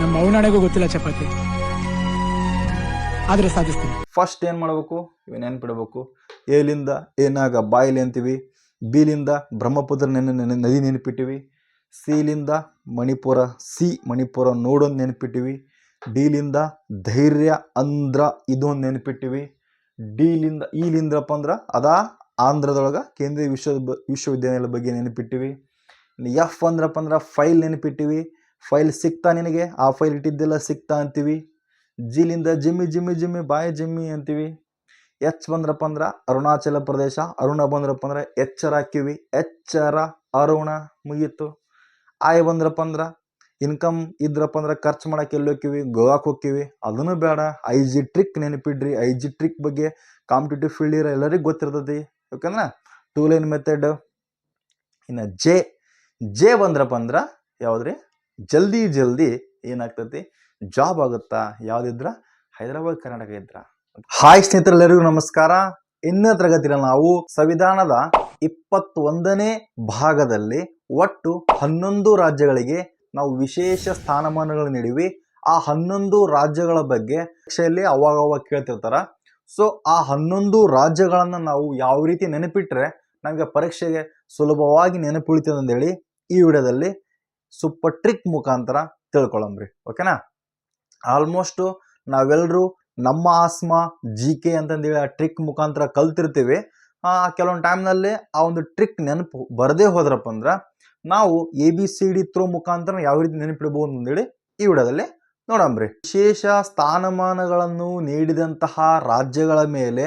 ನಮ್ಮ ಅವನಾಣೆಗೂ ಗೊತ್ತಿಲ್ಲ ಚಪಾತಿ. ಆದ್ರೆ ಸಾಧಿಸ್ತೀನಿ. ಫಸ್ಟ್ ಏನು ಮಾಡಬೇಕು? ಇವು ನೆನ್ಪಿಡಬೇಕು. ಏಲಿಂದ ಏನಾಗ ಬಾಯಿಲಿ ಅಂತೀವಿ. ಬಿಲಿಂದ ಬ್ರಹ್ಮಪುತ್ರ ನೆನೆ ನೆನೆ- ನದಿ ನೆನಪಿಟ್ಟಿವಿ. ಸಿಲಿಂದ ಮಣಿಪುರ, ಸಿ ಮಣಿಪುರ ನೋಡೊಂದು ನೆನಪಿಟ್ಟಿವಿ. ಡಿಲಿಂದ ಧೈರ್ಯ, ಅಂದ್ರ, ಇದೊಂದು ನೆನಪಿಟ್ಟಿವಿ. ಡಿಲಿಂದ ಈಲಿಂದ್ರಪ್ಪ ಅಂದ್ರೆ ಅದಾ ಆಂಧ್ರದೊಳಗೆ ಕೇಂದ್ರೀಯ ವಿಶ್ವ ವಿಶ್ವವಿದ್ಯಾನಿಲಯದ ಬಗ್ಗೆ ನೆನಪಿಟ್ಟಿವಿ. ಎಫ್ ಅಂದ್ರಪ್ಪ ಅಂದ್ರೆ ಫೈಲ್ ನೆನಪಿಟ್ಟಿವಿ. ಫೈಲ್ ಸಿಗ್ತಾ ನಿನಗೆ? ಆ ಫೈಲ್ ಇಟ್ಟಿದ್ದೆಲ್ಲ ಸಿಗ್ತಾ ಅಂತೀವಿ. ಜಿಲಿಂದ ಜಿಮ್ಮಿ ಜಿಮ್ಮಿ ಜಿಮ್ಮಿ, ಬಾಯ್ ಜಿಮ್ಮಿ ಅಂತೀವಿ. ಎಚ್ ಬಂದ್ರಪ್ಪ ಅಂದ್ರೆ ಅರುಣಾಚಲ ಪ್ರದೇಶ, ಅರುಣ ಬಂದ್ರಪ್ಪ ಅಂದ್ರೆ ಎಚ್ಚರ ಹಾಕಿವಿ ಎಚ್ಚರ ಅರುಣ ಮುಗೀತು. ಆಯ್ ಬಂದ್ರಪ್ಪ ಅಂದ್ರೆ ಇನ್ಕಮ್ ಇದ್ರಪ್ಪ ಅಂದ್ರೆ ಖರ್ಚು ಮಾಡಕ್ಕೆ ಎಲ್ಲಿ ಹೋಕ್ಕಿವಿ? ಗೋವಾಕ್ ಹೋಕ್ಕಿವಿ. ಅದನ್ನು ಬೇಡ. ಐ ಜಿ ಟ್ರಿಕ್ ನೆನಪಿಡ್ರಿ. ಐ ಜಿ ಟ್ರಿಕ್ ಬಗ್ಗೆ ಕಾಂಪಿಟೇಟಿವ್ ಫೀಲ್ಡ್ ಇರೋ ಎಲ್ಲರಿಗೂ ಗೊತ್ತಿರ್ತೈತಿ. ಯಾಕಂದ್ರೆ ಟೂ ಲೈನ್ ಮೆಥಡ್ ಇನ್ನು ಜೆ ಜೆ ಬಂದ್ರಪ್ಪ ಅಂದ್ರೆ ಯಾವ್ದ್ರಿ? ಜಲ್ದಿ ಜಲ್ದಿ ಏನಾಗ್ತೈತಿ? ಜಾಬ್ ಆಗುತ್ತಾ? ಯಾವ್ದಿದ್ರ ಹೈದರಾಬಾದ್, ಕರ್ನಾಟಕ ಇದ್ರ. ಹಾಯ್ ಸ್ನೇಹಿತರೆಲ್ಲರಿಗೂ ನಮಸ್ಕಾರ. ಇನ್ನೂ ತರಗತಿಯಲ್ಲಿ ನಾವು ಸಂವಿಧಾನದ ಇಪ್ಪತ್ತೊಂದನೇ ಭಾಗದಲ್ಲಿ ಒಟ್ಟು ಹನ್ನೊಂದು ರಾಜ್ಯಗಳಿಗೆ ನಾವು ವಿಶೇಷ ಸ್ಥಾನಮಾನಗಳು ನೀಡಿವಿ. ಆ ಹನ್ನೊಂದು ರಾಜ್ಯಗಳ ಬಗ್ಗೆ ಪರೀಕ್ಷೆಯಲ್ಲಿ ಅವಾಗ ಅವಾಗ ಕೇಳ್ತಿರ್ತಾರ. ಸೊ ಆ ಹನ್ನೊಂದು ರಾಜ್ಯಗಳನ್ನ ನಾವು ಯಾವ ರೀತಿ ನೆನಪಿಟ್ರೆ ನಮಗೆ ಪರೀಕ್ಷೆಗೆ ಸುಲಭವಾಗಿ ನೆನಪುಳಿತದೆ ಅಂತೇಳಿ ಈ ವಿಡಿಯೋದಲ್ಲಿ ಸೂಪರ್ ಟ್ರಿಕ್ ಮುಖಾಂತರ ತಿಳ್ಕೊಳ್ಳಂಬ್ರಿ ಓಕೆನಾ ಆಲ್ಮೋಸ್ಟ್ ನಾವೆಲ್ಲರೂ ನಮ್ಮ ಆಸ್ಮ ಜಿ ಕೆ ಅಂತಂದೇಳಿ ಆ ಟ್ರಿಕ್ ಮುಖಾಂತರ ಕಲ್ತಿರ್ತೀವಿ. ಕೆಲವೊಂದು ಟೈಮ್ನಲ್ಲಿ ಆ ಒಂದು ಟ್ರಿಕ್ ನೆನಪು ಬರದೇ ಹೋದ್ರಪ್ಪ ಅಂದ್ರೆ, ನಾವು A B C D through ಮುಖಾಂತರ ಯಾವ ರೀತಿ ನೆನಪಿಡ್ಬೋದು ಅಂತೇಳಿ ಈ ವಿಡಿಯೋದಲ್ಲಿ ನೋಡಂಬ್ರಿ. ವಿಶೇಷ ಸ್ಥಾನಮಾನಗಳನ್ನು ನೀಡಿದಂತಹ ರಾಜ್ಯಗಳ ಮೇಲೆ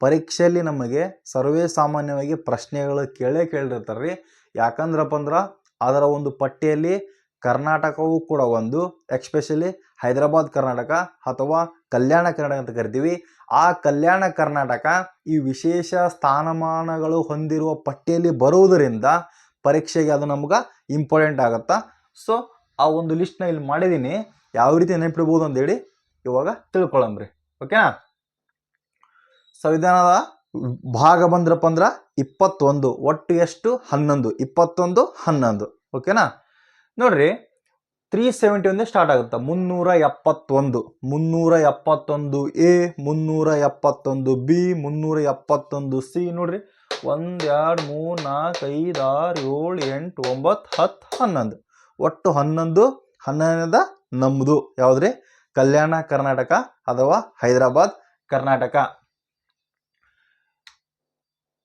ಪರೀಕ್ಷೆಯಲ್ಲಿ ನಮಗೆ ಸರ್ವೇ ಸಾಮಾನ್ಯವಾಗಿ ಪ್ರಶ್ನೆಗಳು ಕೇಳೇ ಕೇಳಿರ್ತಾರೆ ಯಾಕಂದ್ರಪ್ಪ ಅಂದ್ರೆ ಅದರ ಒಂದು ಪಟ್ಟಿಯಲ್ಲಿ ಕರ್ನಾಟಕವೂ ಕೂಡ ಒಂದು ಎಕ್ಸ್ಪೆಷಲಿ ಹೈದರಾಬಾದ್ ಕರ್ನಾಟಕ ಅಥವಾ ಕಲ್ಯಾಣ ಕರ್ನಾಟಕ ಅಂತ ಕರಿತೀವಿ. ಆ ಕಲ್ಯಾಣ ಕರ್ನಾಟಕ ಈ ವಿಶೇಷ ಸ್ಥಾನಮಾನಗಳು ಹೊಂದಿರುವ ಪಟ್ಟಿಯಲ್ಲಿ ಬರುವುದರಿಂದ ಪರೀಕ್ಷೆಗೆ ಅದು ನಮ್ಗೆ ಇಂಪಾರ್ಟೆಂಟ್ ಆಗುತ್ತಾ? ಸೊ ಆ ಒಂದು ಲಿಸ್ಟ್ನ ಇಲ್ಲಿ ಮಾಡಿದ್ದೀನಿ. ಯಾವ ರೀತಿ ನೆನಪಿಡ್ಬೋದು ಅಂತೇಳಿ ಇವಾಗ ತಿಳ್ಕೊಳ್ಳಂಬ್ರಿ ಓಕೆನಾ ಸಂವಿಧಾನದ ಭಾಗ ಬಂದ್ರಪ್ಪ ಅಂದ್ರೆ ಇಪ್ಪತ್ತೊಂದು, ಒಟ್ಟು ಎಷ್ಟು? ಹನ್ನೊಂದು. ಇಪ್ಪತ್ತೊಂದು, ಹನ್ನೊಂದು. ಓಕೆನಾ? ನೋಡ್ರಿ ತ್ರೀ ಸೆವೆಂಟಿ ಒಂದೇ ಸ್ಟಾರ್ಟ್ ಆಗುತ್ತೆ? ಮುನ್ನೂರ ಎಪ್ಪತ್ತೊಂದು ಮುನ್ನೂರ ಎಪ್ಪತ್ತೊಂದು ಎ ಮುನ್ನೂರ ಎಪ್ಪತ್ತೊಂದು ಬಿ ಮುನ್ನೂರ ಎಪ್ಪತ್ತೊಂದು ಸಿ ನೋಡ್ರಿ ಒಂದು ಎರಡು ಮೂರು, ನಾಲ್ಕು, ಐದು, ಆರು, ಏಳು, ಎಂಟು, ಒಂಬತ್ತು, ಹತ್ತು, ಹನ್ನೊಂದು. ಒಟ್ಟು ಹನ್ನೊಂದು ಹನ್ನೊಂದ ನಮ್ಮದು ಯಾವುದ್ರಿ? ಕಲ್ಯಾಣ, ಕರ್ನಾಟಕ ಅಥವಾ Hyderabad, Karnataka.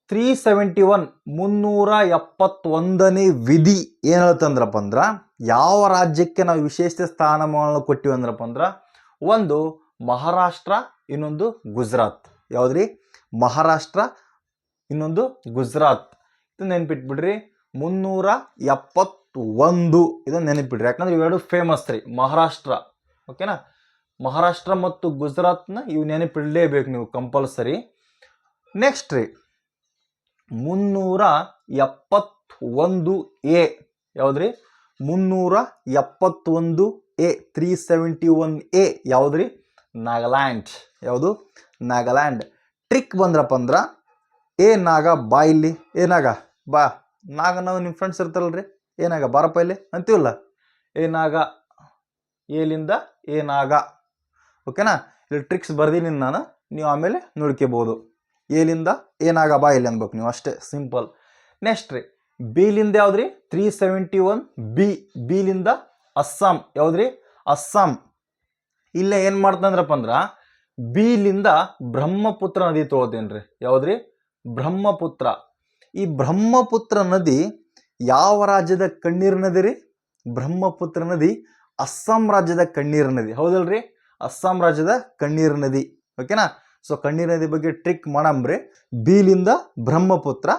Three seventy one ಮುನ್ನೂರ ಎಪ್ಪತ್ತೊಂದನೇ ವಿಧಿ ಏನು ಹೇಳ್ತಂದ್ರಪ್ಪ ಅಂದ್ರೆ ಯಾವ ರಾಜ್ಯಕ್ಕೆ ನಾವು ವಿಶೇಷ ಸ್ಥಾನಮಾನ ಕೊಟ್ಟಿವಿ ಅಂದ್ರಪ್ಪ ಅಂದ್ರೆ ಒಂದು ಮಹಾರಾಷ್ಟ್ರ, ಇನ್ನೊಂದು ಗುಜರಾತ್. ಯಾವುದ್ರಿ? ಮಹಾರಾಷ್ಟ್ರ, ಇನ್ನೊಂದು ಗುಜರಾತ್. ಇದು ನೆನ್ಪಿಟ್ಬಿಡ್ರಿ. ಮುನ್ನೂರ ಎಪ್ಪತ್ತೊಂದು. ಇದನ್ನು ನೆನಪಿಡ್ರಿ ಯಾಕಂದ್ರೆ ಇವೆರಡು ಫೇಮಸ್ ರೀ. ಮಹಾರಾಷ್ಟ್ರ. ಓಕೆನಾ ಮಹಾರಾಷ್ಟ್ರ ಮತ್ತು ಗುಜರಾತ್ನ ಇವು ನೆನಪಿಡಲೇಬೇಕು ನೀವು ಕಂಪಲ್ಸರಿ ನೆಕ್ಸ್ಟ್ ರೀ. ಮುನ್ನೂರ ಎಪ್ಪತ್ತೊಂದು ಎ. ಯಾವ್ದ್ರಿ? ಮುನ್ನೂರ ಎಪ್ಪತ್ತೊಂದು A. Three seventy one A. ಯಾವ್ದ್ರಿ? Nagaland. ಯಾವುದು? ನಾಗಾಲ್ಯಾಂಡ್. ಟ್ರಿಕ್ ಬಂದ್ರಪ್ಪ ಅಂದ್ರೆ ಏ ನಾಗ ಬಾ ಇಲ್ಲಿ. ಏನಾಗ ನಾಗ ಬಾ. ನಾಗ ನಾವು ನಿಮ್ಮ ಫ್ರೆಂಡ್ಸ್ ಇರ್ತಾರಲ್ರಿ. ಏನಾಗ ಬಾರಪ್ಪ ಇಲ್ಲಿ. ಅಂತೀವಲ್ಲ? ಏನಾಗ ನಾಗ ಏಲಿಂದ ಏನಾಗ ನಾಗ. ಓಕೆನಾ ಇಲ್ಲಿ ಟ್ರಿಕ್ಸ್ ಬರ್ದೀನಿ ನಾನು. ನೀವು ಆಮೇಲೆ ನೋಡ್ಕೋಬೋದು. ಏಲಿಂದ ಏನಾಗ ಬಾ ಇಲ್ಲಿ ಅನ್ಬೇಕು ನೀವು? ಅಷ್ಟೇ ಸಿಂಪಲ್. ನೆಕ್ಸ್ಟ್ ರೀ. ಬಿಲಿಂದ ಯಾವ್ದ್ರಿ? ತ್ರೀ ಸೆವೆಂಟಿ ಒನ್ ಬಿ ಬಿಲಿಂದ ಅಸ್ಸಾಂ ಯಾವ್ದ್ರಿ? ಅಸ್ಸಾಂ ಇಲ್ಲೇ ಏನು ಮಾಡ್ತಂದ್ರಪ್ಪ ಅಂದ್ರೆ ಬಿಲಿಂದ ಬ್ರಹ್ಮಪುತ್ರ ನದಿ ತೊಗೊಳ್ತೇನ್ರಿ ಯಾವ್ದ್ರಿ? ಬ್ರಹ್ಮಪುತ್ರ. ಈ ಬ್ರಹ್ಮಪುತ್ರ ನದಿ ಯಾವ ರಾಜ್ಯದ ಕಣ್ಣೀರು ನದಿ ರೀ? ಬ್ರಹ್ಮಪುತ್ರ ನದಿ ಅಸ್ಸಾಂ ರಾಜ್ಯದ ಕಣ್ಣೀರು ನದಿ. ಹೌದಲ್ರಿ? ಅಸ್ಸಾಂ ರಾಜ್ಯದ ಕಣ್ಣೀರು ನದಿ. ಓಕೆನಾ ಸೊ ಕಣ್ಣೀರ ನದಿ ಬಗ್ಗೆ ಟ್ರಿಕ್ ಮಾಡಂಬ್ರಿ ಬೀಲಿಂದ ಬ್ರಹ್ಮಪುತ್ರ.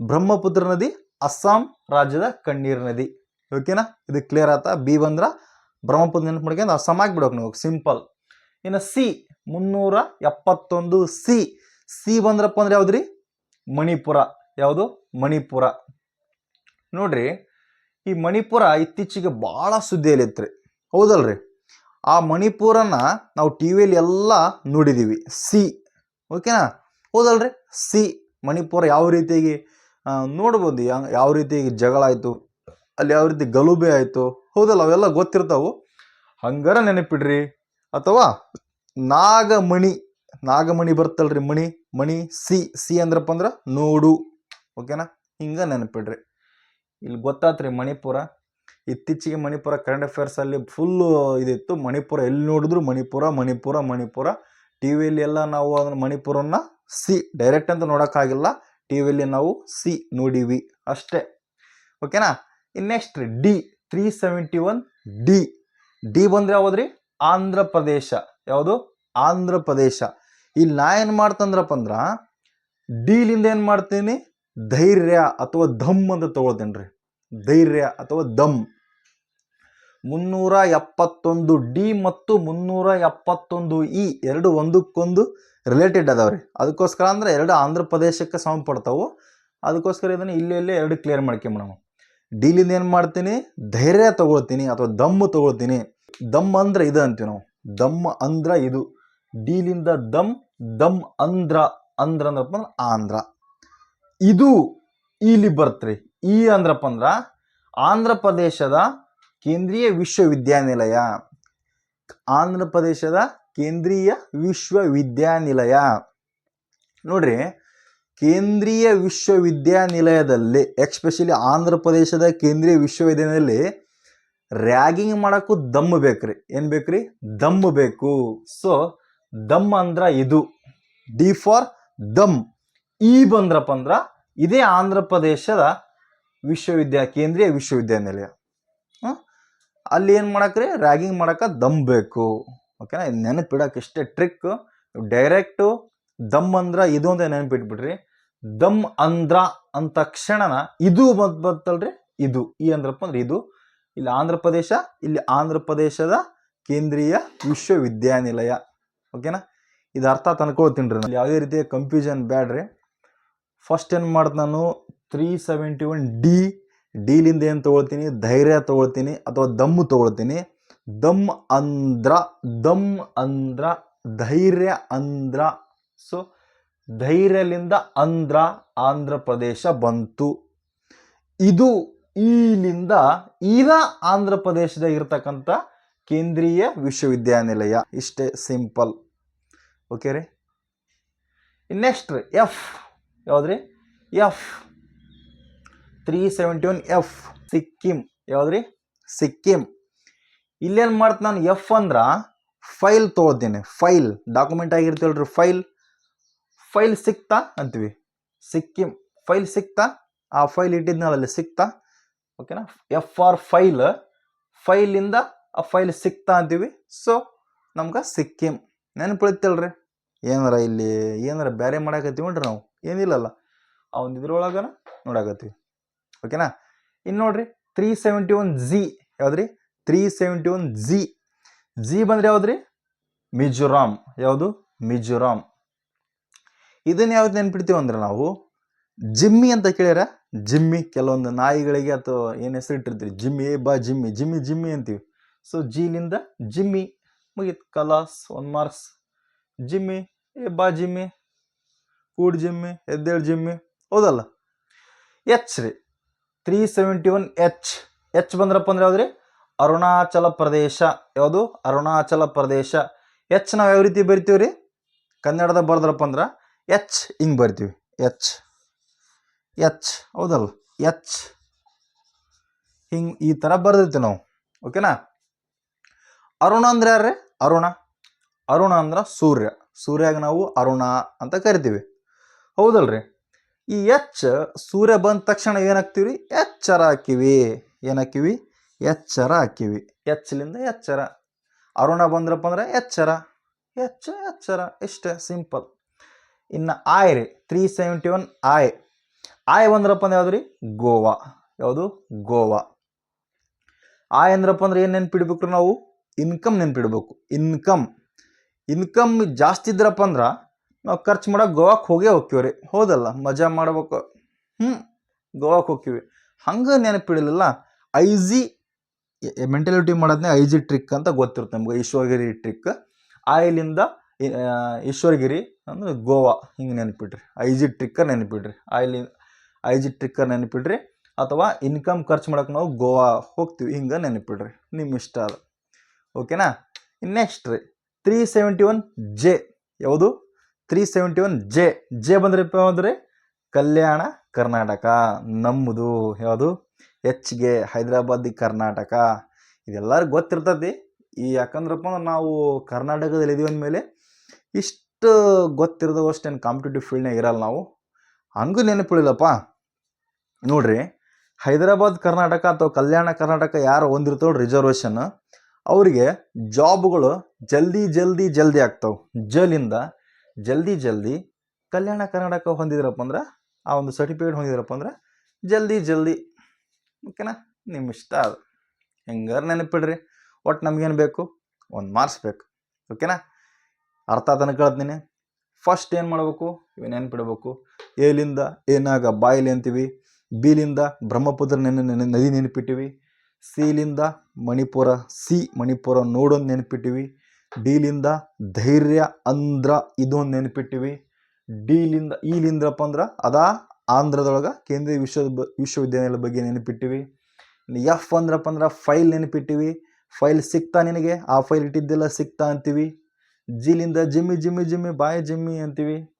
ಬ್ರಹ್ಮಪುತ್ರ ನದಿ ಅಸ್ಸಾಂ ರಾಜ್ಯದ ಕಣ್ಣೀರ್ ನದಿ. ಓಕೆನಾ ಇದು ಕ್ಲಿಯರ್ ಆತ? ಬಿ ಬಂದ್ರ ಬ್ರಹ್ಮಪುತ್ರ ನೆನಪು ಮಾಡ್ಕೊಂಡು ಅಸ್ಸಾಂ ಆಗ್ಬಿಡೋಕೆ ನೀವು. ಸಿಂಪಲ್ ಇನ್ನು ಸಿ ಮುನ್ನೂರ ಎಪ್ಪತ್ತೊಂದು ಸಿ ಸಿ ಬಂದ್ರಪ್ಪ ಅಂದ್ರೆ ಯಾವ್ದ್ರಿ? ಮಣಿಪುರ. ಯಾವುದು? ಮಣಿಪುರ. ನೋಡ್ರಿ, ಈ ಮಣಿಪುರ ಇತ್ತೀಚೆಗೆ ಭಾಳ ಸುದ್ದಿಯಲ್ಲಿತ್ತು ಹೌದಲ್ರಿ? ಆ ಮಣಿಪುರನ ನಾವು ಟಿ ವಿಯಲ್ಲಿ ಎಲ್ಲ ನೋಡಿದ್ದೀವಿ ಸಿ. ಓಕೆನಾ? ಹೌದಲ್ರಿ? ಸಿ. ಮಣಿಪುರ ಯಾವ ರೀತಿಯಾಗಿ ನೋಡ್ಬೋದು. ಯಾವ ರೀತಿಯಾಗಿ ಜಗಳ ಆಯಿತು, ಅಲ್ಲಿ ಯಾವ ರೀತಿ ಗಲುಬೆ ಆಯಿತು, ಹೌದಲ್ಲ? ಅವೆಲ್ಲ ಗೊತ್ತಿರ್ತಾವು. ಹಂಗಾರ ನೆನಪಿಡ್ರಿ. ಅಥವಾ ನಾಗಮಣಿ ನಾಗಮಣಿ ಬರ್ತಲ್ರಿ ಮಣಿ ಮಣಿ, ಸಿ. ಸಿ ಅಂದ್ರಪ್ಪ ಅಂದ್ರೆ ನೋಡು. ಓಕೆನಾ? ಹಿಂಗೆ ನೆನಪಿಡ್ರಿ. ಇಲ್ಲಿ ಗೊತ್ತಾತ್ರಿ ಮಣಿಪುರ. ಇತ್ತೀಚೆಗೆ ಮಣಿಪುರ ಕರೆಂಟ್ ಅಫೇರ್ಸಲ್ಲಿ ಫುಲ್ಲು ಇದಿತ್ತು. ಮಣಿಪುರ ಎಲ್ಲಿ ನೋಡಿದ್ರು ಮಣಿಪುರ ಮಣಿಪುರ ಮಣಿಪುರ. ಟಿ ವಿಯಲ್ಲಿ ಎಲ್ಲ ನಾವು ಅದನ್ನ ಮಣಿಪುರನ್ನ ಸಿ ಡೈರೆಕ್ಟ್ ಅಂತ ನೋಡೋಕ್ಕಾಗಿಲ್ಲ. ಟಿ ವಿಯಲ್ಲಿ ನಾವು ಸಿ ನೋಡಿವಿ ಅಷ್ಟೇ. ಓಕೆನಾ ಇನ್ನು next D three seventy one D D ಬಂದ್ರೆ ಯಾವ್ದ್ರಿ? ಆಂಧ್ರ ಪ್ರದೇಶ. ಯಾವುದು? ಆಂಧ್ರ ಪ್ರದೇಶ. ಇಲ್ಲಿ ನಾ ಏನು ಮಾಡ್ತಂದ್ರಪ್ಪ ಅಂದ್ರೆ ಡಿಲಿಂದ ಏನು ಮಾಡ್ತೀನಿ? ಧೈರ್ಯ ಅಥವಾ ಧಮ್ ಅಂತ ತಗೊಳ್ತೇನೆ ರೀ ಧೈರ್ಯ ಅಥವಾ ದಮ್. ಮುನ್ನೂರ ಎಪ್ಪತ್ತೊಂದು ಡಿ ಮತ್ತು ಮುನ್ನೂರ ಎಪ್ಪತ್ತೊಂದು ಇ, ಎರಡು ಒಂದಕ್ಕೊಂದು ರಿಲೇಟೆಡ್ ಅದಾವ್ರಿ. ಅದಕ್ಕೋಸ್ಕರ ಅಂದ್ರೆ ಎರಡು ಆಂಧ್ರ ಪ್ರದೇಶಕ್ಕೆ ಸಂಬಂಧಪಡ್ತಾವೆ ಅದಕ್ಕೋಸ್ಕರ ಇದನ್ನು ಇಲ್ಲಿ ಇಲ್ಲೇ ಎರಡು ಕ್ಲಿಯರ್ ಮಾಡ್ಕೊಂಬಿಡೋಣ ಡಿಲಿಂದ ಏನು ಮಾಡ್ತೀನಿ? ಧೈರ್ಯ ತೊಗೊಳ್ತೀನಿ ಅಥವಾ ದಮ್ಮು ತೊಗೊಳ್ತೀನಿ. ದಮ್ ಅಂದ್ರೆ ಇದು ಅಂತೀವಿ ನಾವು. ದಮ್ ಅಂದ್ರ ಇದು. ಡೀಲಿಂದ ದಮ್ ದಮ್ ಅಂದ್ರ. ಅಂದ್ರ ಅಂದ್ರಪ್ಪ ಅಂದ್ರೆ ಆಂಧ್ರ. ಇದು ಇಲ್ಲಿ ಬರ್ತ್ರಿ. ಈ ಅಂದ್ರಪ್ಪ ಅಂದ್ರೆ ಆಂಧ್ರ ಪ್ರದೇಶದ ಕೇಂದ್ರೀಯ ವಿಶ್ವವಿದ್ಯಾನಿಲಯ. ಆಂಧ್ರ ಪ್ರದೇಶದ ಕೇಂದ್ರೀಯ ವಿಶ್ವವಿದ್ಯಾನಿಲಯ. ನೋಡ್ರಿ, ಕೇಂದ್ರೀಯ ವಿಶ್ವವಿದ್ಯಾನಿಲಯದಲ್ಲಿ, ಎಕ್ಸ್ಪೆಷಲಿ ಆಂಧ್ರ ಪ್ರದೇಶದ ಕೇಂದ್ರೀಯ ವಿಶ್ವವಿದ್ಯಾನಿಲಯದಲ್ಲಿ ರ್ಯಾಗಿಂಗ್ ಮಾಡೋಕ್ಕೂ ದಮ್ ಬೇಕ್ರಿ. ಏನು ಬೇಕ್ರಿ? ದಮ್ ಬೇಕು. ಸೊ, ದಮ್ ಅಂದ್ರ ಇದು. ಡಿ ಫಾರ್ ದಮ್. ಈ ಬಂದ್ರಪ್ಪ ಅಂದ್ರ ಇದೇ ಆಂಧ್ರ ಪ್ರದೇಶದ ವಿಶ್ವವಿದ್ಯಾ, ಕೇಂದ್ರೀಯ ವಿಶ್ವವಿದ್ಯಾನಿಲಯ? ಅಲ್ಲಿ ಏನು ಮಾಡಕ್ರಿ? ರ್ಯಾಗಿಂಗ್ ಮಾಡೋಕೆ ದಮ್ ಬೇಕು. ಓಕೆನಾ ನೆನಪಿಡೋಕೆ ಇಷ್ಟೇ ಟ್ರಿಕ್ ಡೈರೆಕ್ಟು ದಮ್ ಅಂದ್ರ ಇದು ಅಂತ ನೆನಪಿಟ್ಬಿಡ್ರಿ. ದಮ್ ಅಂದ್ರ ಅಂತ ಕ್ಷಣನ ಇದು ಬಂದು ಬರ್ತಲ್ರಿ ಇದು. ಈ ಅಂದ್ರಪ್ಪ ಅಂದ್ರೆ ಇದು. ಇಲ್ಲಿ ಆಂಧ್ರ ಪ್ರದೇಶ, ಇಲ್ಲಿ ಆಂಧ್ರ ಪ್ರದೇಶದ ಕೇಂದ್ರೀಯ ವಿಶ್ವವಿದ್ಯಾನಿಲಯ. ಓಕೆನಾ ಇದು ಅರ್ಥ ತಂದ್ಕೊಳ್ತೀನಿ ರೀ ಯಾವುದೇ ರೀತಿಯ ಕನ್ಫ್ಯೂಷನ್ ಬ್ಯಾಡ್ರಿ. ಫಸ್ಟ್ ಏನು ಮಾಡ್ದು ನಾನು? ತ್ರೀ ಸೆವೆಂಟಿ ಒನ್ ಡಿ ಡಿಲಿಂದ ಏನು ತೊಗೊಳ್ತೀನಿ? ಧೈರ್ಯ ತೊಗೊಳ್ತೀನಿ ಅಥವಾ ದಮ್ಮು ತೊಗೊಳ್ತೀನಿ? ದಮ್ ಅಂದ್ರ ದಮ್ ಅಂದ್ರ, ಧೈರ್ಯ ಅಂದ್ರ. ಸೊ, ಧೈರ್ಯಲಿಂದ ಅಂದ್ರ ಆಂಧ್ರ ಪ್ರದೇಶ ಬಂತು. ಇದು ಇಲ್ಲಿಂದ ಈಗ ಆಂಧ್ರ ಪ್ರದೇಶದ ಇರತಕ್ಕಂಥ ಕೇಂದ್ರೀಯ ವಿಶ್ವವಿದ್ಯಾನಿಲಯ. ಇಷ್ಟೇ ಸಿಂಪಲ್. ಓಕೆ ರೀ? Next F. ರೀ F. Three seventy one F Sikkim ಯಾವ್ದ್ರಿ? Sikkim ಇಲ್ಲೇನು ಮಾಡ್ತ ನಾನು ಎಫ್ ಅಂದ್ರ ಫೈಲ್ ತೊಗೊಳ್ತೀನಿ ಫೈಲ್ ಡಾಕ್ಯುಮೆಂಟ್ ಆಗಿರ್ತೀವಲ್ರಿ ಫೈಲ್ ಫೈಲ್ ಸಿಕ್ತಾ ಅಂತೀವಿ. ಸಿಕ್ಕಿಂ ಫೈಲ್ ಸಿಕ್ತಾ? ಆ ಫೈಲ್ ಇಟ್ಟಿದ್ನಲ್ಲ ಅಲ್ಲಿ ಸಿಕ್ತಾ? ಓಕೆನಾ ಎಫ್ ಆರ್ ಫೈಲ್ ಫೈಲಿಂದ ಆ ಫೈಲ್ ಸಿಕ್ತಾ ಅಂತೀವಿ. ಸೊ ನಮ್ಗೆ ಸಿಕ್ಕಿಂ ನೆನಪಿಳಿತಲ್ರಿ ಏನಾರ ಇಲ್ಲಿ ಏನಾರ ಬೇರೆ ಮಾಡಾಕತ್ತೀವಿ ನೋಡ್ರಿ ನಾವು? ಏನಿಲ್ಲಲ್ಲ. ಅವ್ನ ಇದ್ರೊಳಗನ ನೋಡಾಕತ್ತೀವಿ. ಓಕೆನಾ? ಇನ್ನು ನೋಡ್ರಿ three seventy one G ಯಾವ್ದ್ರಿ? Three seventy one G G ಬಂದ್ರೆ ಯಾವ್ದ್ರಿ? ಮಿಜೋರಾಮ್ ಯಾವುದು? ಮಿಜೋರಾಮ್ ಇದನ್ನ ಯಾವ್ದು ನೆನ್ಪಿಡ್ತೀವಿ ಅಂದ್ರೆ ನಾವು, ಜಿಮ್ಮಿ ಅಂತ ಕೇಳ್ಯಾರ? ಜಿಮ್ಮಿ, ಕೆಲವೊಂದು ನಾಯಿಗಳಿಗೆ ಅಥವಾ ಏನು ಹೆಸರು ಇಟ್ಟಿರ್ತೀರಿ? ಜಿಮ್ಮಿ, ಏ ಬಾ ಜಿಮ್ಮಿ ಜಿಮ್ಮಿ ಜಿಮ್ಮಿ ಅಂತೀವಿ. ಸೊ ಜಿಲಿಂದ ಜಿಮ್ಮಿ ಮುಗೀತು, ಕಲಾಸ್ ಒನ್ ಮಾರ್ಕ್ಸ್. ಜಿಮ್ಮಿ, ಏ ಬಾ ಜಿಮ್ಮಿ, ಕೂಡ್ ಜಿಮ್ಮಿ, ಎದ್ದೇಳು ಜಿಮ್ಮಿ, ಹೌದಲ್ಲ? ಎಚ್ ರೀ. Three seventy one H. H ಬಂದ್ರಪ್ಪ ಅಂದ್ರೆ ಯಾವ್ದು ಅರುಣಾಚಲ ಪ್ರದೇಶ. ಯಾವುದು? ಅರುಣಾಚಲ ಪ್ರದೇಶ. ಎಚ್ ನಾವು ಯಾವ ರೀತಿ ಬರಿತೀವಿ ರೀ ಕನ್ನಡದ ಬರ್ದ್ರಪ್ಪ ಅಂದ್ರೆ ಎಚ್ ಹಿಂಗೆ ಬರ್ತೀವಿ. ಎಚ್. ಎಚ್. ಹೌದಲ್ಲ? ಎಚ್. ಹಿಂಗೆ ಈ ಥರ ಬರ್ದಿರ್ತೀವಿ ನಾವು. ಓಕೆನಾ ಅರುಣ ಅಂದ್ರೆ ಯಾರ್ರಿ? ಅರುಣ. ಅರುಣ ಅಂದ್ರೆ ಸೂರ್ಯ. ಸೂರ್ಯಾಗ ನಾವು ಅರುಣ ಅಂತ ಕರಿತೀವಿ. ಹೌದಲ್ರಿ? ಈ ಎಚ್ ಸೂರ್ಯ ಬಂದ ತಕ್ಷಣ ಏನಾಗ್ತೀವಿ? ಎಚ್ಚರ ಹಾಕಿವಿ. ಏನಾಕಿವಿ ಎಚ್ಚರ ಹಾಕಿವಿ. ಎಚ್ಚಲಿಂದ ಎಚ್ಚರ. ಅರುಣ ಬಂದ್ರಪ್ಪ ಅಂದ್ರೆ ಎಚ್ಚರ. ಎಚ್ಚ ಎಚ್ಚರ. ಇಷ್ಟೇ, ಸಿಂಪಲ್. ಇನ್ನು ಆಯ್ ರೀ three seventy one I. I ಬಂದ್ರಪ್ಪ ಅಂದ್ರೆ ಯಾವುದು ರೀ ಗೋವಾ. ಯಾವುದು? ಗೋವಾ. ಆಯ್ ಅಂದ್ರಪ್ಪ ಅಂದ್ರೆ ಏನು ನೆನ್ಪಿಡ್ಬೇಕು ನಾವು? ಇನ್ಕಮ್ ನೆನ್ಪಿಡ್ಬೇಕು. ಇನ್ಕಮ್. ಇನ್ಕಮ್ ಜಾಸ್ತಿ ಇದ್ರಪ್ಪ ಅಂದ್ರೆ ನಾವು ಖರ್ಚು ಮಾಡೋಕೆ ಗೋವಾಕ್ಕೆ ಹೋಗೇ ಹೋಗ್ತೀವಿ ರೀ. ಹೌದಲ್ಲ? ಮಜಾ ಮಾಡ್ಬೇಕು. ಹ್ಞೂ ಗೋವಾಕ್ಕೆ ಹೋಗ್ತೀವಿ. ಹಂಗೆ ನೆನಪಿಡಲಿಲ್ಲ. ಐಜಿ ಮೆಂಟಾಲಿಟಿ ಮಾಡೋದನ್ನೇ ಐಜಿ ಟ್ರಿಕ್ ಅಂತ ಗೊತ್ತಿರುತ್ತೆ ನಮ್ಗೆ. ಈಶ್ವರಗಿರಿ ಟ್ರಿಕ್ ಆಯಿಲಿಂದ ಈಶ್ವರಗಿರಿ ಅಂದ್ರೆ ಗೋವಾ. ಹಿಂಗೆ ನೆನಪಿಡ್ರಿ. ಐಜಿ ಟ್ರಿಕ್ಕ ನೆನಪಿಡ್ರಿ. ಆಯಿಲಿ ಐಜಿ ಟ್ರಿಕ್ಕ ನೆನಪಿಡ್ರಿ. ಅಥವಾ ಇನ್ಕಮ್ ಖರ್ಚು ಮಾಡೋಕೆ ನಾವು ಗೋವಾ ಹೋಗ್ತೀವಿ. ಹಿಂಗೆ ನೆನಪಿಡ್ರಿ. ನಿಮ್ಮ ಇಷ್ಟ ಅದು ಓಕೆನಾ ನೆಕ್ಸ್ಟ್ ರೀ. ತ್ರೀ ಸೆವೆಂಟಿ ಒನ್ ಜೆ ಯಾವುದು? Three seventy one J J ಬಂದ್ರಪ್ಪ ಅಂದರೆ ಕಲ್ಯಾಣ ಕರ್ನಾಟಕ, ನಮ್ಮದು ಯಾವುದು? ಹೆಚ್ಚಿಗೆ ಹೈದರಾಬಾದ್ ಕರ್ನಾಟಕ. ಇದೆಲ್ಲರಿಗೂ ಗೊತ್ತಿರ್ತೈತಿ ಈ ಯಾಕಂದ್ರಪ್ಪ ಅಂದ್ರೆ ನಾವು ಕರ್ನಾಟಕದಲ್ಲಿ ಇದೀವಿ ಅಂದಮೇಲೆ ಇಷ್ಟು ಗೊತ್ತಿರೋದವಷ್ಟೇನು ಕಾಂಪಿಟೇಟಿವ್ ಫೀಲ್ಡ್ನಾಗ ಇರಲ್ಲ ನಾವು. ಹಂಗೂ ನೆನಪಿಳಿಲ್ಲಪ್ಪ ನೋಡ್ರಿ, ಹೈದರಾಬಾದ್ ಕರ್ನಾಟಕ ಅಥವಾ ಕಲ್ಯಾಣ ಕರ್ನಾಟಕ ಯಾರು ಹೊಂದಿರ್ತಾವೆ ರಿಸರ್ವೇಷನ್ ಅವರಿಗೆ ಜಾಬ್ಗಳು ಜಲ್ದಿ ಜಲ್ದಿ ಜಲ್ದಿ ಆಗ್ತಾವೆ. ಜಲಿಂದ ಜಲ್ದಿ ಜಲ್ದಿ ಕಲ್ಯಾಣ ಕರ್ನಾಟಕ ಹೊಂದಿದ್ರಪ್ಪ ಅಂದ್ರೆ, ಆ ಒಂದು ಸರ್ಟಿಫಿಕೇಟ್ ಹೊಂದಿದ್ರಪ್ಪ ಅಂದ್ರೆ ಜಲ್ದಿ ಜಲ್ದಿ ಓಕೆನಾ ನಿಮ್ಮ ಇಷ್ಟ ಅದು ಹೆಂಗಾರ ನೆನಪಿಡ್ರಿ. ಒಟ್ಟು ನಮಗೇನು ಬೇಕು? ಒಂದು ಮಾರ್ಕ್ಸ್ ಬೇಕು ಓಕೆನಾ ಅರ್ಥ ಅದನ್ನು ಕೇಳ್ತೀನಿ ಫಸ್ಟ್ ಏನು ಮಾಡಬೇಕು? ಇವು ನೆನ್ಪಿಡ್ಬೇಕು. ಏಲಿಂದ ಏನಾಗ ಬಾಯಿಲಿ ಅಂತೀವಿ. ಬೀಲಿಂದ ಬ್ರಹ್ಮಪುತ್ರ ನೆನೆ ನೆನೆ ನದಿ ನೆನಪಿಟ್ಟಿವಿ. ಸಿಲಿಂದ ಮಣಿಪುರ, ಸಿ ಮಣಿಪುರ ನೋಡೊಂದು ನೆನಪಿಟ್ಟಿವಿ. ಡಿಲಿಂದ ಧೈರ್ಯ ಅಂದ್ರ ಇದೊಂದು ನೆನಪಿಟ್ಟಿವಿ. ಡಿಲಿಂದ ಈಲಿಂದ್ರಪ್ಪ ಅಂದ್ರೆ ಅದಾ ಆಂಧ್ರದೊಳಗೆ ಕೇಂದ್ರೀಯ ವಿಶ್ವ, ವಿಶ್ವವಿದ್ಯಾನಿಲಯದ ಬಗ್ಗೆ ನೆನಪಿಟ್ಟಿವಿ. ಎಫ್ ಅಂದ್ರಪ್ಪ ಅಂದ್ರೆ ಫೈಲ್ ನೆನಪಿಟ್ಟಿವಿ. ಫೈಲ್ ಸಿಗ್ತಾ ನಿನಗೆ? ಆ ಫೈಲ್ ಇಟ್ಟಿದ್ದೆಲ್ಲ ಸಿಗ್ತಾ ಅಂತೀವಿ. ಜಿಲಿಂದ ಜಿಮ್ಮಿ ಜಿಮ್ಮಿ ಜಿಮ್ಮಿ, ಬಾಯ್ ಜಿಮ್ಮಿ ಅಂತೀವಿ.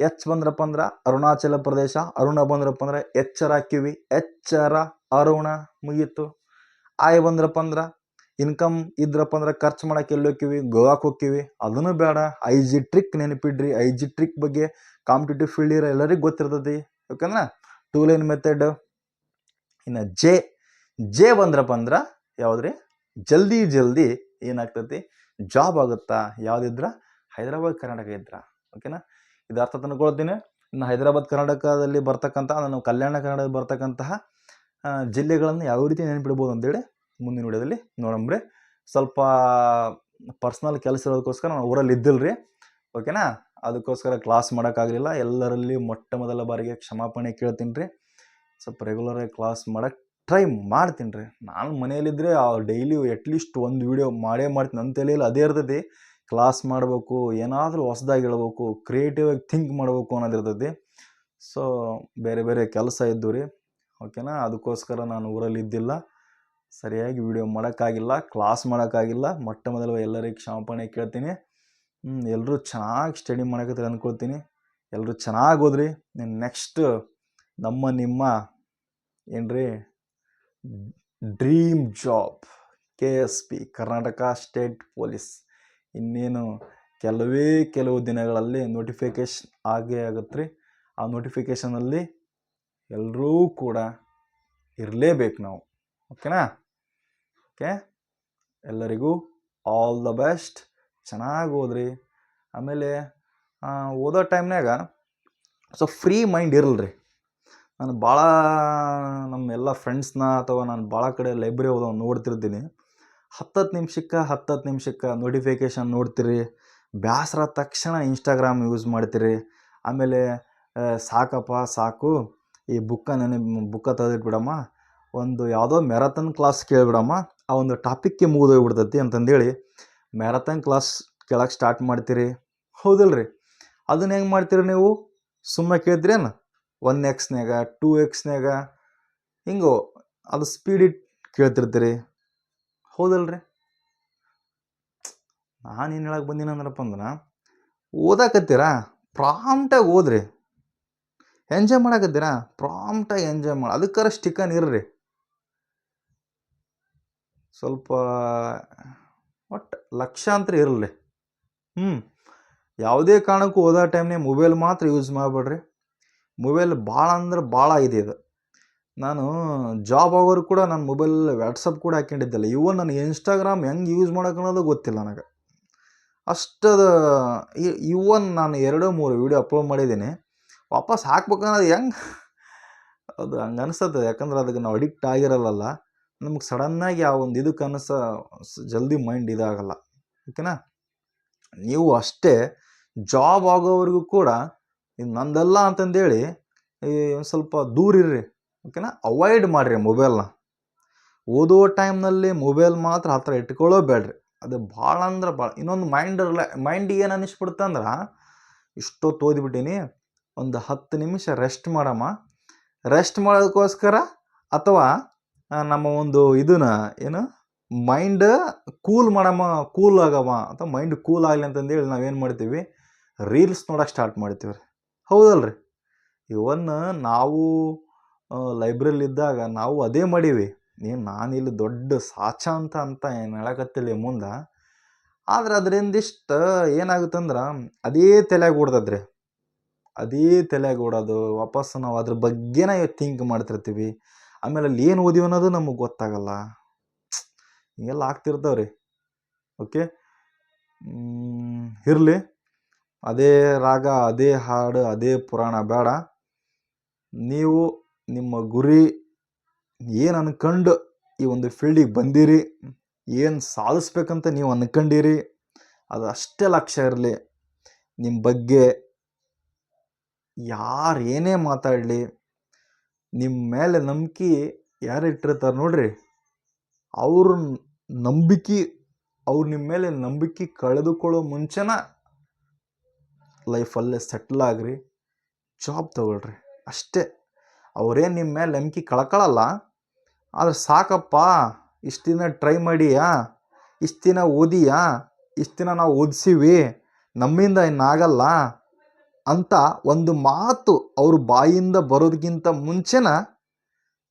ಎಚ್ ಬಂದ್ರಪ್ಪ ಅಂದ್ರೆ ಅರುಣಾಚಲ ಪ್ರದೇಶ. ಅರುಣ ಬಂದ್ರಪ್ಪ ಅಂದ್ರೆ ಎಚ್ಚರ ಹಾಕಿವಿ. ಎಚ್ಚರ ಅರುಣ ಮುಗೀತು ಆಯ್ ಬಂದ್ರಪ್ಪ ಅಂದ್ರೆ ಇನ್ಕಮ್ ಇದ್ರಪ್ಪ ಅಂದ್ರೆ ಖರ್ಚು ಮಾಡಕ್ಕೆ ಎಲ್ಲಿ ಹೋಕ್ಕಿವಿ? ಗೋವಾಕ್ಕೆ ಹೋಗ್ತೀವಿ ಅದನ್ನು ಬೇಡ. ಐ ಜಿ ಟ್ರಿಕ್ ನೆನಪಿಡ್ರಿ. ಐ ಜಿ ಟ್ರಿಕ್ ಬಗ್ಗೆ ಕಾಂಪಿಟೇಟಿವ್ ಫೀಲ್ಡ್ ಇರೋ ಎಲ್ಲರಿಗೂ ಗೊತ್ತಿರ್ತೈತಿ ಯಾಕಂದ್ರೆ ಟೂ ಲೈನ್ ಮೆಥಡ್. ಇನ್ನು ಜೆ ಜೆ ಬಂದ್ರಪ್ಪ ಅಂದ್ರೆ ಯಾವುದ್ರಿ? ಜಲ್ದಿ ಜಲ್ದಿ ಏನಾಗ್ತೈತಿ? ಜಾಬ್ ಆಗುತ್ತಾ? ಯಾವುದಿದ್ರ? ಹೈದರಾಬಾದ್, ಕರ್ನಾಟಕ ಇದ್ರ. ಓಕೆನಾ ಇದು ಅರ್ಥ ತನ್ಕೊಳ್ತೀನಿ ಇನ್ನು ಹೈದರಾಬಾದ್, ಕರ್ನಾಟಕದಲ್ಲಿ ಬರ್ತಕ್ಕಂಥ ನಾನು ಕಲ್ಯಾಣ ಕರ್ನಾಟಕದಲ್ಲಿ ಬರ್ತಕ್ಕಂತಹ ಜಿಲ್ಲೆಗಳನ್ನು ಯಾವ ರೀತಿ ನೆನಪಿಡ್ಬೋದು ಅಂತೇಳಿ ಮುಂದಿನ ವಿಡಿಯೋದಲ್ಲಿ ನೋಡಂಬ್ರಿ ಸ್ವಲ್ಪ ಪರ್ಸ್ನಲ್ ಕೆಲಸ ಇರೋದಕ್ಕೋಸ್ಕರ ನಾನು ಊರಲ್ಲಿ ಇದ್ದಿಲ್ಲರಿ ಓಕೆನಾ ಅದಕ್ಕೋಸ್ಕರ ಕ್ಲಾಸ್ ಮಾಡೋಕ್ಕಾಗಲಿಲ್ಲ ಎಲ್ಲರಲ್ಲಿ ಮೊಟ್ಟ ಮೊದಲ ಬಾರಿಗೆ ಕ್ಷಮಾಪಣೆ ಕೇಳ್ತೀನಿ ರೀ ಸ್ವಲ್ಪ ರೆಗ್ಯುಲರಾಗಿ ಕ್ಲಾಸ್ ಮಾಡಕ್ಕೆ ಟ್ರೈ ಮಾಡ್ತೀನಿ ರೀ ನಾನು ಮನೆಯಲ್ಲಿದ್ದರೆ ಡೈಲಿ ಅಟ್ಲೀಸ್ಟ್ ಒಂದು ವೀಡಿಯೋ ಮಾಡೇ ಮಾಡ್ತೀನಿ. ನನ್ನ ತಲೆಯಲ್ಲಿ ಅದೇ ಇರ್ತದೆ ಕ್ಲಾಸ್ ಮಾಡಬೇಕು, ಏನಾದರೂ ಹೊಸದಾಗಿ ಹೇಳ್ಬೇಕು ಕ್ರಿಯೇಟಿವ್ ಆಗಿ ಥಿಂಕ್ ಮಾಡಬೇಕು ಅನ್ನೋದಿರ್ತೈತಿ ಸೊ ಬೇರೆ ಬೇರೆ ಕೆಲಸ ಇದ್ದು ರೀ ಓಕೆನಾ ಅದಕ್ಕೋಸ್ಕರ ನಾನು ಊರಲ್ಲಿ ಇದ್ದಿಲ್ಲ. ಸರಿಯಾಗಿ ವಿಡಿಯೋ ಮಾಡೋಕ್ಕಾಗಿಲ್ಲ ಕ್ಲಾಸ್ ಮಾಡೋಕ್ಕಾಗಿಲ್ಲ, ಮೊಟ್ಟ ಮೊದಲು ಎಲ್ಲರಿಗೆ ಕ್ಷಮಾಪಣೆ ಕೇಳ್ತೀನಿ. ಎಲ್ಲರೂ ಚೆನ್ನಾಗಿ ಸ್ಟಡಿ ಮಾಡಕತ್ತೀರಿ ಅಂದ್ಕೊಳ್ತೀನಿ ಎಲ್ಲರೂ ಚೆನ್ನಾಗಿ ಓದ್ರಿ. ನೆಕ್ಸ್ಟ್ ನಮ್ಮ ನಿಮ್ಮ ಏನ್ರಿ dream job K S P Karnataka state police ಇನ್ನೇನು ಕೆಲವೇ ಕೆಲವು ದಿನಗಳಲ್ಲಿ ನೋಟಿಫಿಕೇಶನ್ ಆಗೇ ಆಗುತ್ತೆ ರೀ ಆ ನೋಟಿಫಿಕೇಷನಲ್ಲಿ ಎಲ್ಲರೂ ಕೂಡ ಇರಲೇಬೇಕು ನಾವು. ಓಕೆನಾ ಓಕೆ ಎಲ್ಲರಿಗೂ ಆಲ್ ದ ಬೆಸ್ಟ್ ಚೆನ್ನಾಗಿ ಓದ್ರಿ. ಆಮೇಲೆ ಓದೋ ಟೈಮ್ನಾಗ ಸೊ ಫ್ರೀ ಮೈಂಡ್ ಇರಲ್ರಿ. ನಾನು ಭಾಳ ನಮ್ಮ ಎಲ್ಲ ಫ್ರೆಂಡ್ಸ್ನ ಅಥವಾ ನಾನು ಭಾಳ ಕಡೆ ಲೈಬ್ರರಿ ಓದೋ ನೋಡ್ತಿರ್ತೀನಿ. ಹತ್ತತ್ತು ನಿಮಿಷಕ್ಕೆ ಹತ್ತತ್ತು ನಿಮಿಷಕ್ಕೆ ನೋಟಿಫಿಕೇಷನ್ ನೋಡ್ತೀರಿ. ಆದ ತಕ್ಷಣ ಇನ್ಸ್ಟಾಗ್ರಾಮ್ ಯೂಸ್ ಮಾಡ್ತೀರಿ. ಆಮೇಲೆ ಸಾಕಪ್ಪ, ಸಾಕು. ಈ ಬುಕ್ಕ ನೆನೆ ಬುಕ್ಕ ತೆಗೆದಿಟ್ಬಿಡಮ್ಮ. ಒಂದು ಯಾವುದೋ ಮ್ಯಾರಥಾನ್ ಕ್ಲಾಸ್ ಕೇಳಿಬಿಡಮ್ಮ. ಆ ಒಂದು ಟಾಪಿಕ್ಗೆ ಮುಗಿದೋಗ್ಬಿಡ್ತೈತಿ ಅಂತಂದೇಳಿ ಮ್ಯಾರಥಾನ್ ಕ್ಲಾಸ್ ಕೇಳಕ್ಕೆ ಸ್ಟಾರ್ಟ್ ಮಾಡ್ತೀರಿ? ಹೌದಲ್ರಿ. ಅದನ್ನ ಹೆಂಗೆ ಮಾಡ್ತೀರಿ ನೀವು? ಸುಮ್ಮನೆ ಕೇಳಿದ್ರೇನು ಒನ್ ಎಕ್ಸ್ನ್ಯಾಗ ಟೂ ಎಕ್ಸ್ನ್ಯಾಗ ಹಿಂಗೋ, ಅದು ಸ್ಪೀಡ್ ಇಟ್ ಕೇಳ್ತಿರ್ತೀರಿ. ಹೌದಲ್ರಿ. ನಾನು ಏನು ಹೇಳಕ್ಕೆ ಬಂದೀನಿ ಅಂದ್ರಪ್ಪ ಅಂದ್ರೆ ಓದಾಕತ್ತೀರಾ? ಪ್ರಾಮ್ಟಾಗಿ ಓದ್ರಿ. ಎಂಜಾಯ್ ಮಾಡಾಕತ್ತೀರಾ? ಪ್ರಾಮ್ಟಾಗಿ ಎಂಜಾಯ್ ಮಾಡಿ, ಅದಕ್ಕಾರ ಸ್ಟಿಕನ್ ಇರ್ರಿ. ಸ್ವಲ್ಪ ಒಟ್ಟು ಲಕ್ಷಾಂತರ ಇರಲಿ. ಹ್ಞೂ ಯಾವುದೇ ಕಾರಣಕ್ಕೂ ಓದೋ ಟೈಮ್ನಾಗ ಮೊಬೈಲ್ ಮಾತ್ರ ಯೂಸ್ ಮಾಡಬೇಡ್ರಿ. ಮೊಬೈಲ್ ಭಾಳ ಅಂದ್ರೆ ಭಾಳ ಇದೆ ಇದು. ನಾನು ಜಾಬ್ ಆಗೋರು ಕೂಡ ನಾನು ಮೊಬೈಲ್ ವ್ಯಾಟ್ಸಪ್ ಕೂಡ ಹಾಕ್ಕೊಂಡಿದ್ದಿಲ್ಲ. ಇವನ್ ನಾನು ಇನ್ಸ್ಟಾಗ್ರಾಮ್ ಹೆಂಗೆ ಯೂಸ್ ಅನ್ನೋದು ಗೊತ್ತಿಲ್ಲ ನನಗೆ. ಅಷ್ಟದ ಇವನ್ ನಾನು ಎರಡು ಮೂರು ವೀಡಿಯೋ ಅಪ್ಲೋಡ್ ಮಾಡಿದ್ದೀನಿ. ವಾಪಸ್ ಹಾಕ್ಬೇಕನ್ನೋದು ಹೆಂಗೆ? ಅದು ಹಂಗೆ ಅನಿಸ್ತದೆ ಯಾಕಂದ್ರೆ ಅದಕ್ಕೆ ನಾವು ಅಡಿಕ್ಟ್ ಆಗಿರಲ್ಲ ನಮ್ಗೆ ಸಡನ್ನಾಗಿ ಆ ಒಂದು ಇದಕ್ಕೆ ಅನಿಸ ಜಲ್ದಿ ಮೈಂಡ್ ಇದಾಗಲ್ಲ. ಓಕೆನಾ? ನೀವು ಅಷ್ಟೇ ಜಾಬ್ ಆಗೋವರೆಗೂ ಕೂಡ ಇದು ನಂದಲ್ಲ ಅಂತಂದೇಳಿ ಒಂದ್ ಸ್ವಲ್ಪ ದೂರ ಇರ್ರಿ. ಓಕೆನಾ? ಅವಾಯ್ಡ್ ಮಾಡಿರಿ ಮೊಬೈಲ್ನ. ಓದೋ ಟೈಮ್ನಲ್ಲಿ ಮೊಬೈಲ್ ಮಾತ್ರ ಹತ್ರ ಇಟ್ಕೊಳ್ಳೋ ಬೇಡ್ರಿ ಅದು ಭಾಳ ಅಂದ್ರೆ ಭಾಳ ಇನ್ನೊಂದು ಮೈಂಡ್ ಲೈ ಮೈಂಡಿಗೆ ಏನು ಅನಿಸ್ಬಿಡ್ತಂದ್ರೆ ಇಷ್ಟೊತ್ತು ಓದಿಬಿಟ್ಟೀನಿ ಒಂದು ಹತ್ತು ನಿಮಿಷ ರೆಸ್ಟ್ ಮಾಡಮ್ಮ. ರೆಸ್ಟ್ ಮಾಡೋದಕ್ಕೋಸ್ಕರ ಅಥವಾ ನಮ್ಮ ಒಂದು ಇದನ್ನ ಏನು? ಮೈಂಡ್ ಕೂಲ್ ಮಾಡಮ್ಮ ಕೂಲ್ ಆಗವ ಅಥವಾ ಮೈಂಡ್ ಕೂಲ್ ಆಗಲಿ ಅಂತಂದೇಳಿ ನಾವೇನು ಮಾಡ್ತೀವಿ? ರೀಲ್ಸ್ ನೋಡೋಕೆ ಸ್ಟಾರ್ಟ್ ಮಾಡ್ತೀವಿ ರೀ ಹೌದಲ್ರಿ. ಇವನ್ ನಾವು ಲೈಬ್ರರಿಲಿ ಇದ್ದಾಗ ನಾವು ಅದೇ ಮಾಡೀವಿ. ಏನು ನಾನಿಲ್ಲಿ ದೊಡ್ಡ ಸಾಚ ಅಂತ ಅಂತ ಏನು ಹೇಳಕತ್ತಿಲ್ಲ ಮುಂದೆ. ಆದ್ರೆ ಅದರಿಂದ ಇಷ್ಟು ಏನಾಗುತ್ತಂದ್ರೆ ಅದೇ ತಲೆಯಾಗ ಓಡ್ದದ್ರಿ ಅದೇ ತಲೆಯಾಗ ಓಡೋದು ವಾಪಸ್ ನಾವು ಅದ್ರ ಬಗ್ಗೆನೇ ಥಿಂಕ್ ಮಾಡ್ತಿರ್ತೀವಿ. ಆಮೇಲೆ ಅಲ್ಲಿ ಏನು ಓದಿವಿ ಅನ್ನೋದು ನಮಗೆ ಗೊತ್ತಾಗಲ್ಲ. ಹಿಂಗೆಲ್ಲ ಆಗ್ತಿರ್ತಾವ್ರಿ. ಓಕೆ ಇರಲಿ. ಅದೇ ರಾಗ, ಅದೇ ಹಾಡು, ಅದೇ ಪುರಾಣ ಬೇಡ. ನೀವು ನಿಮ್ಮ ಗುರಿ ಏನು ಅನ್ಕೊಂಡು ಈ ಒಂದು ಫೀಲ್ಡಿಗೆ ಬಂದಿರಿ, ಏನು ಸಾಧಿಸ್ಬೇಕಂತ ನೀವು ಅನ್ಕೊಂಡಿರಿ, ಅದು ಅಷ್ಟೇ ಲಕ್ಷ್ಯ ಇರಲಿ. ನಿಮ್ಮ ಬಗ್ಗೆ ಯಾರು ಏನೇ ಮಾತಾಡಲಿ ನಿಮ್ಮ ಮೇಲೆ ನಂಬಿಕೆ ಯಾರು ಇಟ್ಟಿರ್ತಾರೆ ನೋಡ್ರಿ? ಅವ್ರ ನಂಬಿಕೆ, ಅವ್ರು ನಿಮ್ಮ ಮೇಲೆ ನಂಬಿಕೆ ಕಳೆದುಕೊಳ್ಳೋ ಮುಂಚೆನ ಲೈಫಲ್ಲೇ ಸೆಟ್ಲ್ ಆಗ್ರಿ ಜಾಬ್ ತಗೊಳ್ರಿ. ಅಷ್ಟೇ. ಅವ್ರೇನು ನಿಮ್ಮ ಮೇಲೆ ನಂಬಿಕೆ ಕಳ್ಕೊಳ್ಳಲ್ಲ ಆದ್ರೆ ಸಾಕಪ್ಪ, ಇಷ್ಟು ದಿನ ಟ್ರೈ ಮಾಡಿಯಾ? ಇಷ್ಟು ದಿನ ಓದಿಯಾ? ಇಷ್ಟು ದಿನ ನಾವು ಓದಿಸಿವಿ? ನಮ್ಮಿಂದ ಇನ್ನಾಗಲ್ಲ ಅಂತ ಒಂದು ಮಾತು ಅವ್ರ ಬಾಯಿಂದ ಬರೋದಕ್ಕಿಂತ ಮುಂಚೆನ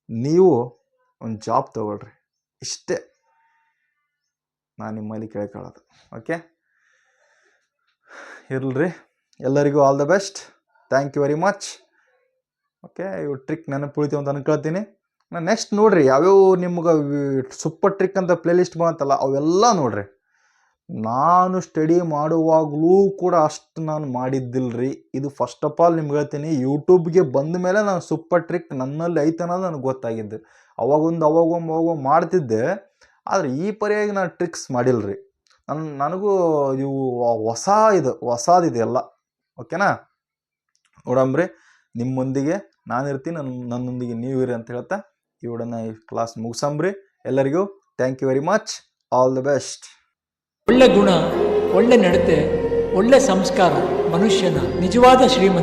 ನೀವು ಒಂದು ಜಾಬ್ ತಗೊಳ್ರಿ. ಇಷ್ಟೇ. ನಾನು ನಿಮ್ಮಲ್ಲಿ ಕೇಳ್ಕೊಳ್ಳೋದು. ಓಕೆ ಇರಲ್ರಿ. ಎಲ್ಲರಿಗೂ all the best thank you very much okay ಇವು ಟ್ರಿಕ್ ನನಗೆ ಉಳಿತೀವಿ ಅಂತ ಅನ್ಕೊಳ್ತೀನಿ. ನಾನು ನೆಕ್ಸ್ಟ್ ನೋಡ್ರಿ ಯಾವ್ಯಾವ ನಿಮ್ಗೆ ಸೂಪರ್ ಟ್ರಿಕ್ ಅಂತ ಪ್ಲೇಲಿಸ್ಟ್ ಬಂತಲ್ಲ, ಅವೆಲ್ಲ ನೋಡ್ರಿ. ನಾನು ಸ್ಟಡಿ ಮಾಡುವಾಗಲೂ ಕೂಡ ಅಷ್ಟು ನಾನು ಮಾಡಿದ್ದಿಲ್ಲರಿ ಇದು ಫಸ್ಟ್ ಆಫ್ ಆಲ್ ನಿಮ್ಗೆ ಹೇಳ್ತೀನಿ ಯೂಟ್ಯೂಬ್ಗೆ ಬಂದ ಮೇಲೆ ನಾನು ಸೂಪರ್ ಟ್ರಿಕ್ ನನ್ನಲ್ಲಿ ಐತೆ ಅನ್ನೋದು ನನಗೆ ಗೊತ್ತಾಗಿದ್ದು. ಅವಾಗೊಂದು ಅವಾಗೊಮ್ಮೆ ಅವಾಗೊಮ್ಮೆ ಮಾಡ್ತಿದ್ದೆ, ಆದರೆ ಈ ಪರಿಯಾಗಿ ನಾನು ಟ್ರಿಕ್ಸ್ ಮಾಡಿಲ್ರಿ. ನನ್ನ ನನಗೂ ಇವು ಹೊಸ ಇದು ಹೊಸದಿದೆ ಎಲ್ಲ. ಓಕೆನಾ ನೋಡಂಬ್ರಿ ನಿಮ್ಮೊಂದಿಗೆ ನಾನಿರ್ತೀನಿ ನನ್ನ ನನ್ನೊಂದಿಗೆ ನೀವು ಇರಿ ಅಂತ ಹೇಳ್ತಾ ಇವಡನ್ನ ಈ ಕ್ಲಾಸ್ ಮುಗಿಸಂಬ್ರಿ ಎಲ್ಲರಿಗೂ thank you very much all the best ಒಳ್ಳೆ ಗುಣ ಒಳ್ಳೆ ನಡತೆ ಒಳ್ಳೆ ಸಂಸ್ಕಾರ ಮನುಷ್ಯನ ನಿಜವಾದ ಶ್ರೀಮಂತ